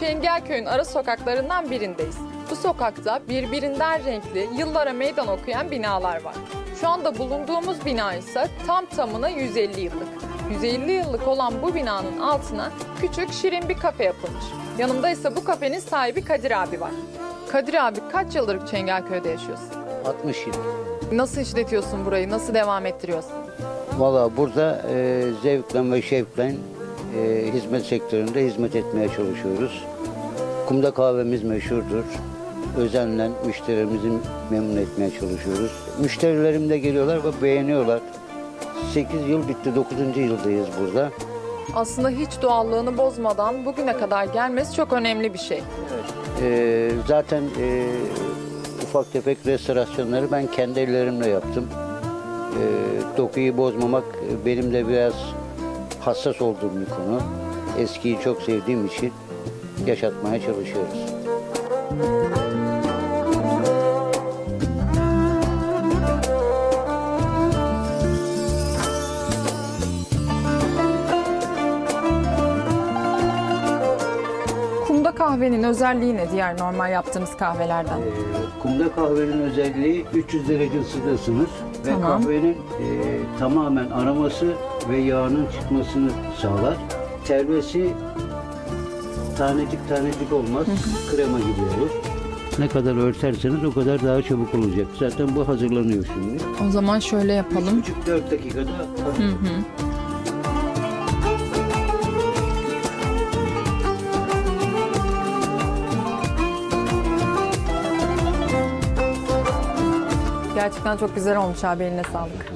Çengelköy'ün ara sokaklarından birindeyiz. Bu sokakta birbirinden renkli, yıllara meydan okuyan binalar var. Şu anda bulunduğumuz bina ise tam tamına 150 yıllık. 150 yıllık olan bu binanın altına küçük şirin bir kafe yapılmış. Yanımda ise bu kafenin sahibi Kadir abi var. Kadir abi kaç yıldır Çengelköy'de yaşıyorsun? 60 yıl. Nasıl işletiyorsun burayı? Nasıl devam ettiriyorsun? Valla burada e, zevkle ve şevkle e, hizmet sektöründe hizmet etmeye çalışıyoruz. Kumda kahvemiz meşhurdur. Özenle müşterimizi memnun etmeye çalışıyoruz. Müşterilerim de geliyorlar ve beğeniyorlar. 8 yıl bitti, 9. yıldayız burada. Aslında hiç doğallığını bozmadan bugüne kadar gelmesi çok önemli bir şey. E, zaten e, ufak tefek restorasyonları ben kendi ellerimle yaptım. E, dokuyu bozmamak benim de biraz hassas olduğum bir konu. Eskiyi çok sevdiğim için yaşatmaya çalışıyoruz. Kumda kahvenin özelliği ne diğer normal yaptığımız kahvelerden? E, kumda kahvenin özelliği 300 derece ısıda ısınır ve Tamam. kahvenin e, tamamen aroması ve yağının çıkmasını sağlar. Telvesi tanecik tanecik olmaz, krema gibi olur. Ne kadar örterseniz o kadar daha çabuk olacak. Zaten bu hazırlanıyor şimdi. O zaman şöyle yapalım. 3,5-4 dakikada. Gerçekten çok güzel olmuş abi eline sağlık.